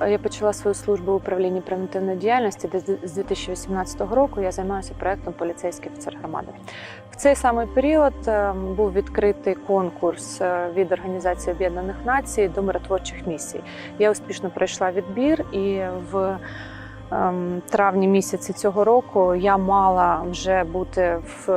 Я почала свою службу в управлінні превентивної діяльності, де з 2018 року я займаюся проектом Поліцейський офіцер громади. В цей самий період е, був відкритий конкурс е, від Організації Об'єднаних Націй до миротворчих місій. Я успішно пройшла відбір і в травні місяці цього року я мала вже бути в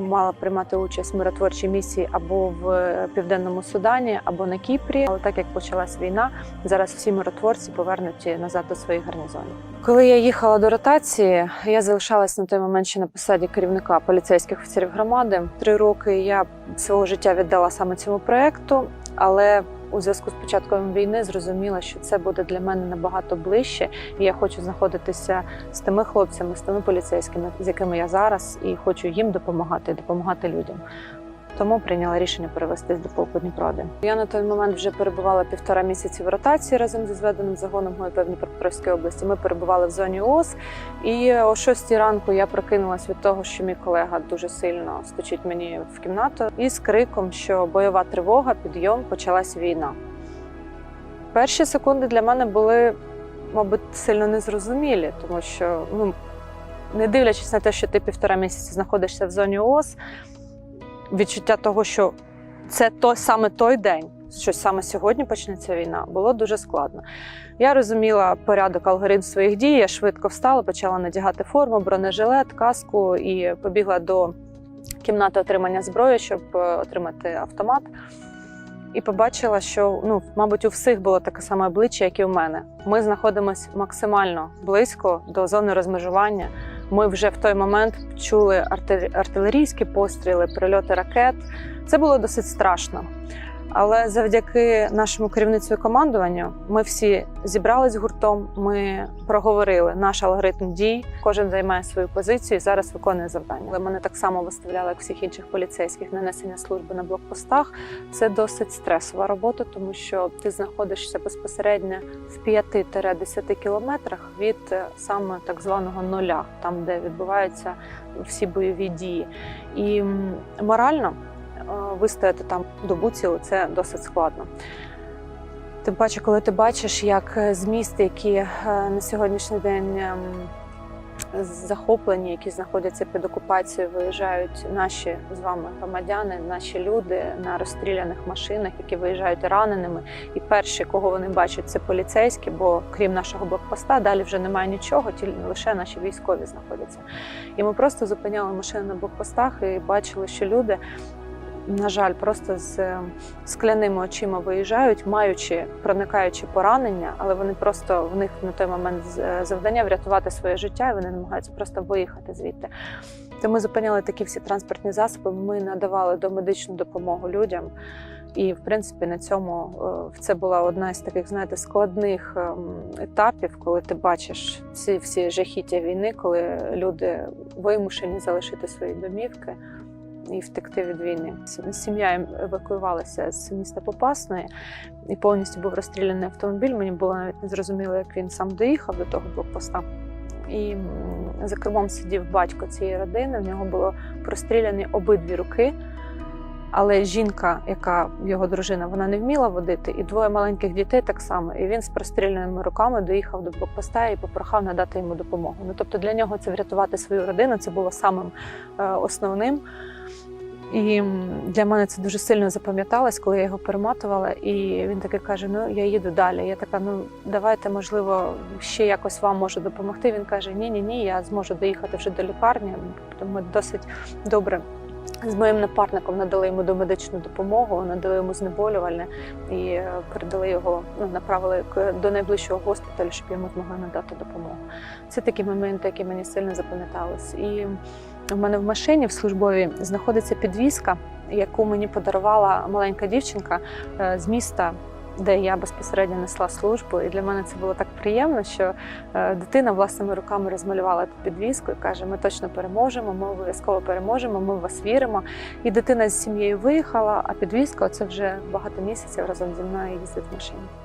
мала приймати участь в миротворчій місії або в південному Судані, або на Кіпрі. Але так як почалась війна, зараз всі миротворці повернуті назад до своїх гарнізонів. Коли я їхала до ротації, я залишалась на той момент ще на посаді керівника поліцейських офіцерів громади. Три роки я свого життя віддала саме цьому проекту, але у зв'язку з початком війни зрозуміла, що це буде для мене набагато ближче, і я хочу знаходитися з тими хлопцями, з тими поліцейськими, з якими я зараз, і хочу їм допомагати, допомагати людям. Тому прийняла рішення перевестись до полку Дніпро 1 Я на той момент вже перебувала півтора місяці в ротації разом зі зведеним загоном ГОП в Дніпропетровській області. Ми перебували в зоні ООС, і о 6 ранку я прокинулась від того, що мій колега дуже сильно стучить мені в кімнату, і з криком, що бойова тривога, підйом, почалась війна. Перші секунди для мене були, мабуть, сильно незрозумілі, тому що, ну, не дивлячись на те, що ти півтора місяці знаходишся в зоні ООС, відчуття того, що це той, саме той день, що саме сьогодні почнеться війна, було дуже складно. Я розуміла порядок алгоритм своїх дій. Я швидко встала, почала надягати форму, бронежилет, каску і побігла до кімнати отримання зброї, щоб е, отримати автомат. І побачила, що ну, мабуть, у всіх було таке саме обличчя, як і у мене. Ми знаходимося максимально близько до зони розмежування. Ми вже в той момент чули арти- артилерійські постріли, прильоти ракет. Це було досить страшно. Але завдяки нашому керівництву і командуванню ми всі зібрались гуртом. Ми проговорили наш алгоритм дій. Кожен займає свою позицію і зараз виконує завдання. Але мене так само виставляли, як всіх інших поліцейських, нанесення служби на блокпостах. Це досить стресова робота, тому що ти знаходишся безпосередньо в 5-10 кілометрах від е, саме так званого нуля, там де відбуваються всі бойові дії. І морально вистояти там добу цілу це досить складно. Тим паче, коли ти бачиш, як е, з міст, які е, на сьогоднішній день ем, захоплені, які знаходяться під окупацією, виїжджають наші з вами громадяни, наші люди на розстріляних машинах, які виїжджають раненими. І перші, кого вони бачать, це поліцейські, бо крім нашого блокпоста, далі вже немає нічого, тільки лише наші військові знаходяться. І ми просто зупиняли машини на блокпостах і бачили, що люди. На жаль, просто з е, скляними очима виїжджають, маючи проникаючи поранення, але вони просто в них на той момент е, завдання врятувати своє життя, і вони намагаються просто виїхати звідти. То ми зупиняли такі всі транспортні засоби. Ми надавали домедичну допомогу людям. І в принципі на цьому е, це була одна з таких, знаєте, складних ем, етапів, коли ти бачиш ці всі жахіття війни, коли люди вимушені залишити свої домівки і втекти від війни. Сім'я евакуювалася з міста Попасної і повністю був розстріляний автомобіль. Мені було навіть не зрозуміло, як він сам доїхав до того блокпоста. І за кермом сидів батько цієї родини. В нього було простріляні обидві руки. Але жінка, яка його дружина, вона не вміла водити, і двоє маленьких дітей так само. І він з простріляними руками доїхав до блокпоста і попрохав надати йому допомогу. Ну тобто для нього це врятувати свою родину, це було самим е, основним. І для мене це дуже сильно запам'яталось, коли я його перематувала. І він таки каже: Ну я їду далі. Я така, ну давайте, можливо, ще якось вам можу допомогти. Він каже: Ні, ні, ні, я зможу доїхати вже до лікарні. Ми досить добре з моїм напарником надали йому домедичну допомогу, надали йому знеболювальне і е, передали його, ну направили до найближчого госпіталю, щоб йому змогли надати допомогу. Це такі моменти, які мені сильно запам'ятались. І в мене в машині в службовій знаходиться підвізка, яку мені подарувала маленька дівчинка е, з міста. Де я безпосередньо несла службу, і для мене це було так приємно, що е, дитина власними руками розмалювала ту підвіску і каже: Ми точно переможемо, ми обов'язково переможемо, ми в вас віримо. І дитина з сім'єю виїхала, а підвізка це вже багато місяців разом зі мною їздить в машині.